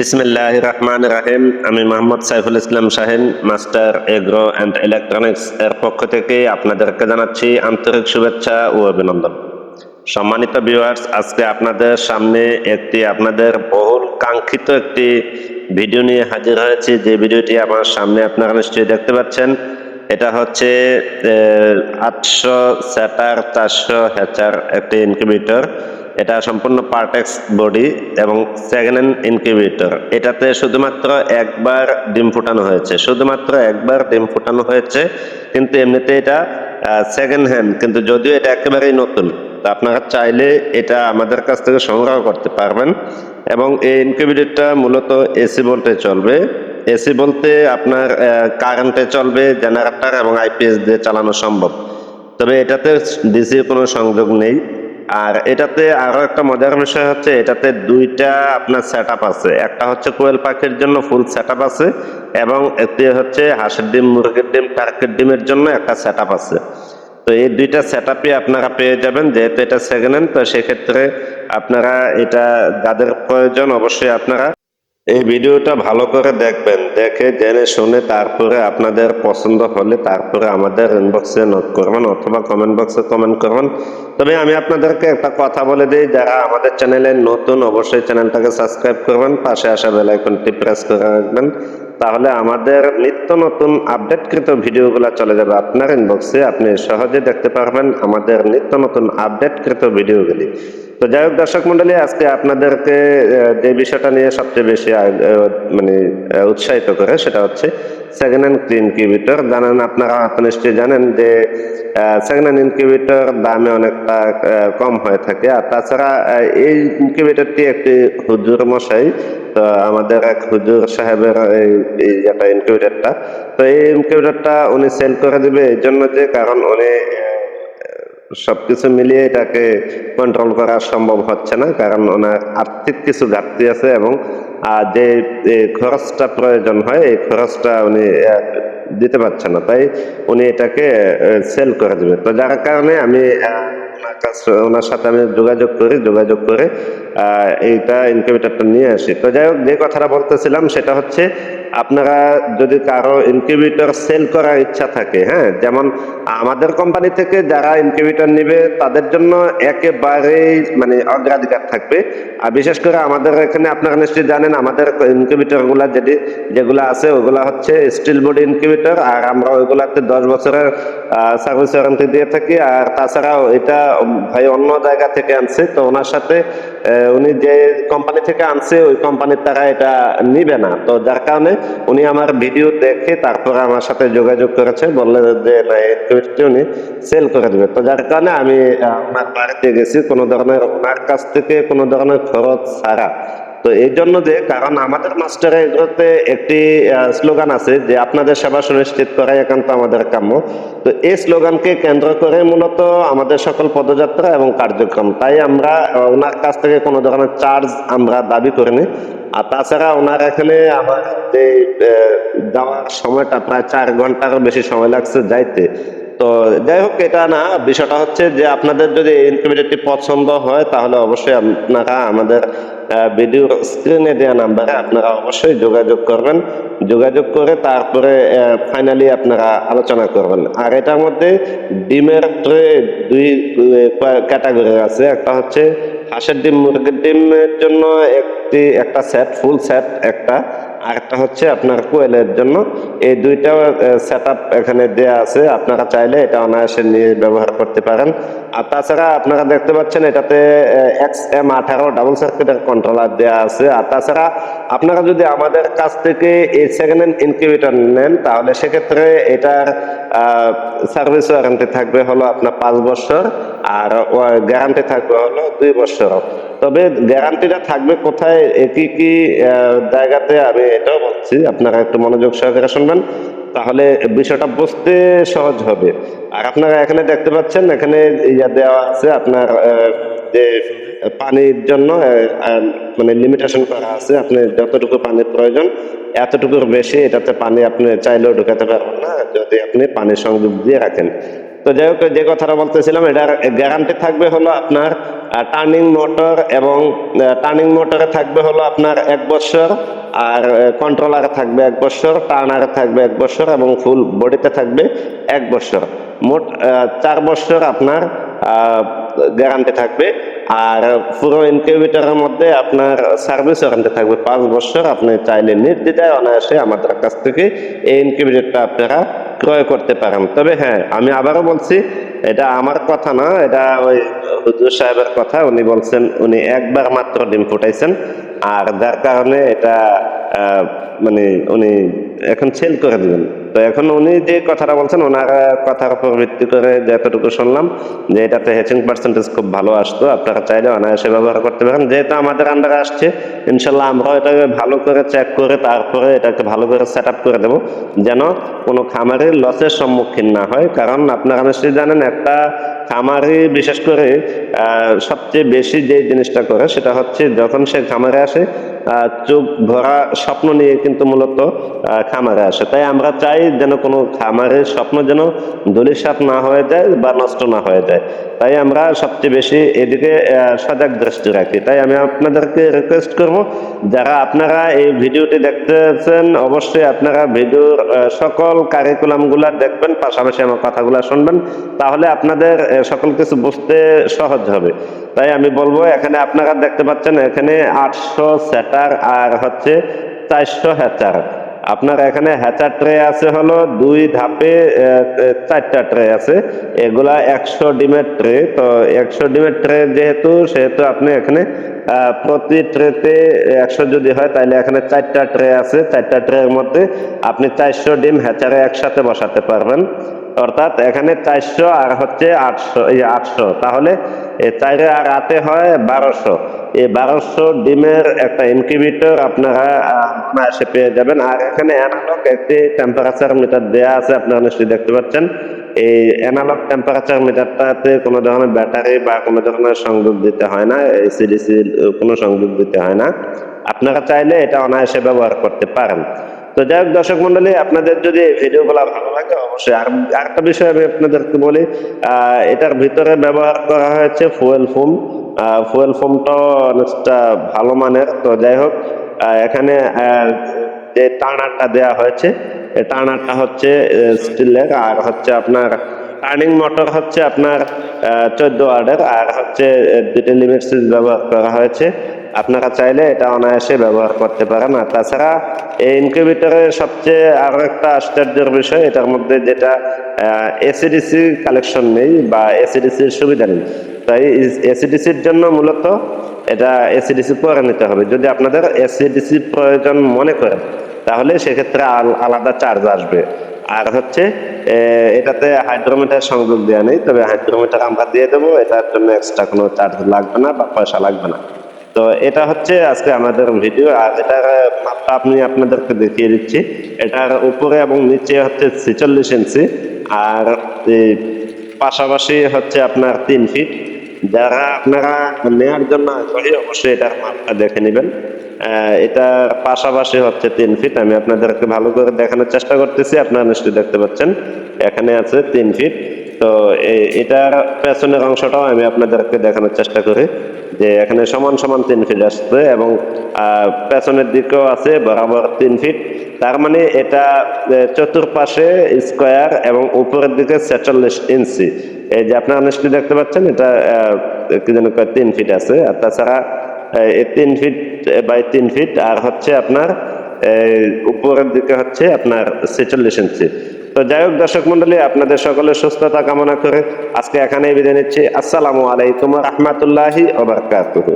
বিসমিল্লাহ রহমান রাহিম আমি Mohammad Saiful Islam Shahin, master agro and electronics এর পক্ষ থেকে আপনাদেরকে জানাচ্ছি আন্তরিক শুভেচ্ছা ও অভিনন্দন। সম্মানিত ভিউয়ার্স আজকে আপনাদের সামনে একটি আপনাদের বহুল কাঙ্ক্ষিত একটি ভিডিও নিয়ে হাজির হয়েছি। যে ভিডিওটি আমার সামনে আপনারা নিশ্চয়ই দেখতে পাচ্ছেন। এটা হচ্ছে আটশো স্যাটার চারশো হ্যাচার একটি ইনকিউবেটর এটা সম্পূর্ণ পার্টেক্স বডি এবং সেকেন্ড হ্যান্ড ইনকিউবেটর। এটাতে শুধুমাত্র একবার ডিম ফুটানো হয়েছে। শুধুমাত্র একবার ডিম ফুটানো হয়েছে, কিন্তু এমনিতে এটা সেকেন্ড হ্যান্ড কিন্তু যদিও এটা একেবারেই নতুন, তো আপনারা চাইলে এটা আমাদের কাছ থেকে সংগ্রহ করতে পারবেন। এবং এই ইনকিউবেটরটা মূলত এসি ভোল্টে চলবে। এসি বলতে আপনার কারেন্টে চলবে, জেনারেটর এবং আইপিএস দিয়ে চালানো সম্ভব। তবে এটাতে ডিসি কোনো সংযোগ নেই। আর এটাতে আরও একটা মজার বিষয় হচ্ছে, এটাতে দুইটা আপনার সেট আছে। একটা হচ্ছে কোয়েল পাখির জন্য ফুল সেট আছে এবং একটি হচ্ছে হাঁসের ডিম, মুরগির ডিম, টার্কের ডিমের জন্য একটা সেট আছে। তো এই দুইটা সেট আপনারা পেয়ে যাবেন, যেহেতু এটা সেকেন্ড হ্যান্ড তো সেক্ষেত্রে আপনারা এটা যাদের প্রয়োজন অবশ্যই আপনারা এই ভিডিওটা ভালো করে দেখবেন, দেখে জেনে শুনে তারপরে আপনাদের পছন্দ হলে তারপরে আমাদের ইনবক্সে নোট করবেন অথবা কমেন্ট বক্সে কমেন্ট করবেন। তবে আমি আপনাদেরকে একটা কথা বলে দিই, যারা আমাদের চ্যানেলে নতুন অবশ্যই চ্যানেলটাকে সাবস্ক্রাইব করবেন, পাশে আসা বেল আইকনটি প্রেস করে রাখবেন, তাহলে আমাদের নিত্য নতুন আপডেটকৃত ভিডিওগুলো চলে যাবে আপনার ইনবক্সে আপনি সহজে দেখতে পারবেন আমাদের নিত্য নতুন আপডেটকৃত ভিডিওগুলি। তো যাই হোক, দর্শক মন্ডলী, আজকে আপনাদেরকে যে বিষয়টা নিয়ে সবচেয়ে বেশি মানে উৎসাহিত করে সেটা হচ্ছে সেকেন্ড হ্যান্ড ইনকিউবেটর জানেন আপনারা হয়তো নিশ্চয়ই জানেন যে সেকেন্ড হ্যান্ড ইনকিউবেটর দামে অনেকটা কম হয়ে থাকে। আর তাছাড়া এই ইনকিউবেটরটি একটি হুজুর মশাই, তো আমাদের এক হুজুর সাহেবের এই একটা ইনকিউবেটরটা তো এই ইনকিউবেটরটা উনি সেল করে দিবে, এই জন্য যে, কারণ উনি সবকিছু মিলিয়ে এটাকে কন্ট্রোল করা সম্ভব হচ্ছে না, কারণ ওনার আর্থিক কিছু ঘাটতি আছে এবং যে খরচটা প্রয়োজন হয়, এই খরচটা উনি দিতে পারছে না। তাই উনি এটাকে সেল করে দেবে। তো যার কারণে আমি ওনার কাছে, ওনার সাথে আমি যোগাযোগ করি, যোগাযোগ করে এইটা ইনকিউবেটারটা নিয়ে আসি। তো যাই হোক, যে কথাটা বলতেছিলাম সেটা হচ্ছে, আপনারা যদি কারও ইনকিউবেটর সেল করার ইচ্ছা থাকে হ্যাঁ যেমন আমাদের কোম্পানি থেকে যারা ইনকিউবেটর নিবে, তাদের জন্য একেবারেই মানে অগ্রাধিকার থাকবে। আর বিশেষ করে আমাদের এখানে আপনারা নিশ্চয়ই জানেন, আমাদের ইনকিউবেটরগুলা যেটি, যেগুলো আছে, ওগুলা হচ্ছে স্টিল বডি ইনকিউবেটর আর আমরা ওইগুলাতে দশ বছরের সার্ভিস ওয়ারেন্টি দিয়ে থাকি, আর তাছাড়াও এটা ভাই অন্য জায়গা থেকে আনছে, তো ওনার সাথে উনি যে কোম্পানি থেকে আনছে, ওই কোম্পানির তারা এটা নিবে না। তো যার কারণে উনি আমার ভিডিও দেখে তারপরে আমার সাথে যোগাযোগ করেছে বললেন যে, না, এই উনি সেল করে দেবে। তো যার কারণে আমি ওনার বাড়িতে গেছি, কোনো ধরনের ওনার কাছ থেকে কোনো ধরনের খরচ ছাড়া। তো এই জন্য যে, কারণ আমাদের মাস্টার এগুলোতে একটি স্লোগান আছে যে, আপনাদের সেবা সুনিশ্চিত করাই একান্ত আমাদের কাম্য। তো এই স্লোগানকে কেন্দ্র করে মূলত আমাদের সকল পদযাত্রা এবং কার্যক্রম। তাই আমরা ওনার কাছ থেকে কোনো ধরনের চার্জ আমরা দাবি করিনি। আর তাছাড়া ওনার এখানে আমার যে যাওয়ার সময়টা, প্রায় চার ঘণ্টার বেশি সময় লাগছে যাইতে। তো যাই হোক, এটা না, বিষয়টা হচ্ছে যে আপনাদের যদি ইনকিউবেটরটি পছন্দ হয়, তাহলে অবশ্যই আপনারা আমাদের ভিডিওর স্ক্রিনে দেওয়া নাম্বারে আপনারা অবশ্যই যোগাযোগ করবেন। যোগাযোগ করে তারপরে ফাইনালি আপনারা আলোচনা করবেন। আর এটার মধ্যে ডিমের ট্রে দুই ক্যাটাগরি আছে? একটা হচ্ছে হাঁসের ডিম, মুরগির ডিমের জন্য একটি, একটা সেট ফুল সেট একটা আরেকটা হচ্ছে আপনার কোয়েলের জন্য। এই দুইটা সেট এখানে দেয়া আছে। আপনারা চাইলে এটা অনায়াসে নিয়ে ব্যবহার করতে পারেন। আর তাছাড়া আপনারা দেখতে পাচ্ছেন এটাতে এক্স এম আঠারো ডাবল সার্কিটের কন্ট্রোলার দেওয়া আছে। আর তাছাড়া আপনারা যদি আমাদের কাছ থেকে এই সেকেন্ড হ্যান্ড ইনকিউবেটর নেন, তাহলে সেক্ষেত্রে এটার সার্ভিস ওয়ারেন্টি থাকবে হলো আপনার পাঁচ বছর। আর গ্যারান্টি থাকবে হলো দুই বছর তবে গ্যারান্টিটা থাকবে কোথায় কি কি জায়গাতে, আমি এটাও বলছি, আপনারা একটু মনোযোগ সহকারে শুনবেন, তাহলে বিষয়টা বুঝতে সহজ হবে। আর আপনারা এখানে দেখতে পাচ্ছেন, এখানে ইয়া দেওয়া আছে আপনার যে পানির জন্য মানে লিমিটেশন করা আছে, আপনি যতটুকু পানির প্রয়োজন, এতটুকুর বেশি এটাতে পানি আপনি চাইলেও ঢুকাতে পারবেন না, যদি আপনি পানির সংযোগ দিয়ে রাখেন। তো যাই হোক, যে কথাটা বলতেছিলাম এটার গ্যারান্টি থাকবে হলো আপনার টার্নিং মোটর এবং টার্নিং মোটরে থাকবে হলো আপনার এক বছর, আর কন্ট্রোলারে থাকবে এক বছর টার্নারে থাকবে এক বছর এবং ফুল বডিতে থাকবে এক বছর। মোট চার বছর আপনার গ্যারান্টি থাকবে, আর পুরো ইনকিউবেটরের মধ্যে আপনার সার্ভিস ওয়ারেন্টি থাকবে। পাঁচ বছর আপনি চাইলে নির্দ্বিধায় অনায়াসে আমাদের কাছ থেকে এই ইনকিউবেটরটা আপনারা ক্রয় করতে পারেন। তবে হ্যাঁ আমি আবারও বলছি, এটা আমার কথা না, এটা ওই হুজুর সাহেবের কথা। উনি বলছেন, উনি একবার মাত্র ডিম ফুটাইছেন। আর যার কারণে এটা মানে উনি এখন সেল করে দিবেন। তো এখন উনি যে কথাটা বলছেন, ওনার কথার উপর ভিত্তি করে যতটুকু শুনলাম, যে এটাতে হেচিং পার্সেন্টেজ খুব ভালো আসতো, আপনারা চাইলে অনায়াসে ব্যবহার করতে পারেন। যেহেতু আমাদের আন্ডারে আসছে, ইনশাল্লাহ আমরাও এটাকে ভালো করে চেক করে তারপরে এটাকে ভালো করে সেট করে দেবো, যেন কোনো খামারের লসের সম্মুখীন না হয়। কারণ আপনারা নিশ্চয়ই জানেন, একটা খামারি, বিশেষ করে সবচেয়ে বেশি যে জিনিসটা করে সেটা হচ্ছে যখন সে খামারে আসে চোখ ভরা স্বপ্ন নিয়ে কিন্তু মূলত খামারে আসে। তাই আমরা চাই যেন কোনো খামারের স্বপ্ন যেন দলিসাত না হয়ে যায় বা নষ্ট না হয়ে যায়। তাই আমরা সবচেয়ে বেশি এদিকে সজাগ দৃষ্টি রাখি। তাই আমি আপনাদেরকে রিকোয়েস্ট করব, যারা আপনারা এই ভিডিওটি দেখতেছেন, অবশ্যই আপনারা ভিডিওর সকল কারিকুলামগুলা দেখবেন, পাশাপাশি আমার কথাগুলো শুনবেন। তাহলে আপনাদের সকল কিছু বুঝতে সহজ হবে। তাই আমি বলব, এখানে আপনারা দেখতে পাচ্ছেন, এখানে আটশো সেটার আর হচ্ছে চারশো হ্যাচার। আপনার এখানে হ্যাচার ট্রে আছে হলো দুই ধাপে চারটা ট্রে আছে। এগুলা একশো ডিমের ট্রে। তো একশো ডিমের ট্রে যেহেতু, সেহেতু আপনি এখানে প্রতি ট্রেতে একশো যদি হয় তাহলে এখানে চারটা ট্রে আছে। চারটা ট্রের মধ্যে আপনি চারশো ডিম হ্যাচারে একসাথে বসাতে পারবেন। অর্থাৎ এখানে চারশো আর হচ্ছে আটশো, এই আটশো। তাহলে এই চারে আর আটে হয় বারোশো। এই বারোশো ডিমের একটা ইনকিউবেটর আপনারা এসে পেয়ে যাবেন। আর এখানে অ্যানালগ একটি টেম্পারেচার মিটার দেওয়া আছে, আপনারা নিশ্চয়ই দেখতে পাচ্ছেন। এই অ্যানালগ টেম্পারেচার মিটারটাতে কোনো ধরনের ব্যাটারি বা কোনো ধরনের সংযোগ দিতে হয় না এসিডিসি কোনো সংযোগ দিতে হয় না। আপনারা চাইলে এটা অনায়াসে ব্যবহার করতে পারেন। তো যাই হোক, দর্শক মন্ডলী, আপনাদের যদি এই ভিডিওগুলো ভালো লাগে, অবশ্যই আর আরেকটা বিষয় আমি আপনাদেরকে বলি এটার ভিতরে ব্যবহার করা হয়েছে ফুয়েল ফোম। ফুয়েল ফোমটা অনেকটা ভালো মানের। তো যাই হোক এখানে যে টার্নারটা দেয়া হয়েছে, এই টার্নারটা হচ্ছে স্টিলের, আর হচ্ছে আপনার টার্নিং মোটর হচ্ছে আপনার চোদ্দ ওয়ার্ডের আর হচ্ছে দুটি লিমিট সুইচ ব্যবহার করা হয়েছে। আপনারা চাইলে এটা অনায়াসে ব্যবহার করতে পারেন। আর তাছাড়া এই ইনকিউবেটরের সবচেয়ে আরও একটা আশ্চর্যের বিষয়, এটার মধ্যে যেটা এসিডিসি কালেকশন নেই বা এসিডিসির সুবিধা নেই। তাই এসিডিসির জন্য মূলত এটা এসিডিসি করে নিতে হবে। যদি আপনাদের এসিডিসি প্রয়োজন মনে করেন তাহলে সেক্ষেত্রে আলাদা চার্জ আসবে। আর হচ্ছে এটাতে হাইড্রোমিটার সংযোগ দেওয়া নেই, তবে হাইড্রোমিটার আমরা দিয়ে দেবো, এটার জন্য এক্সট্রা কোনো চার্জ লাগবে না বা পয়সা লাগবে না। তো এটা হচ্ছে আজকে আমাদের ভিডিও আর এটার মাপটা আপনি আপনাদেরকে দেখিয়ে দিচ্ছি। এটার উপরে এবং নিচে হচ্ছে ছেচল্লিশ ইঞ্চি, আর পাশাপাশি হচ্ছে আপনার তিন ফিট যারা আপনারা নেওয়ার জন্য আগ্রহী, অবশ্যই এটার মাপটা দেখে নেবেন। এটার পাশাপাশি হচ্ছে তিন ফিট আমি আপনাদেরকে ভালো করে দেখানোর চেষ্টা করতেছি, আপনারা নিশ্চয়ই দেখতে পাচ্ছেন। এখানে আছে তিন ফিট তো এটার পেছনের অংশটাও আমি আপনাদেরকে দেখানোর চেষ্টা করি যে এখানে সমান সমান তিন ফিট আসছে এবং পেছনের দিকেও আছে বরাবর তিন ফিট। তার মানে এটা চতুর্পাশে স্কোয়ার এবং উপরের দিকে ছেচল্লিশ ইঞ্চি। এই যে আপনারা নিশ্চয়ই দেখতে পাচ্ছেন, এটা কি যেন তিন ফিট আছে। আর তাছাড়া তিন ফিট বাই তিন ফিট, আর হচ্ছে আপনার উপরের দিকে হচ্ছে আপনার ছেচল্লিশ ইঞ্চি। তো যাই হোক, দর্শক মন্ডলী আপনাদের সকলের সুস্থতা কামনা করে আজকে এখানেই বিদায় নিচ্ছি। আসসালামু আলাইকুম রহমতুল্লাহি ওবরকাতুহ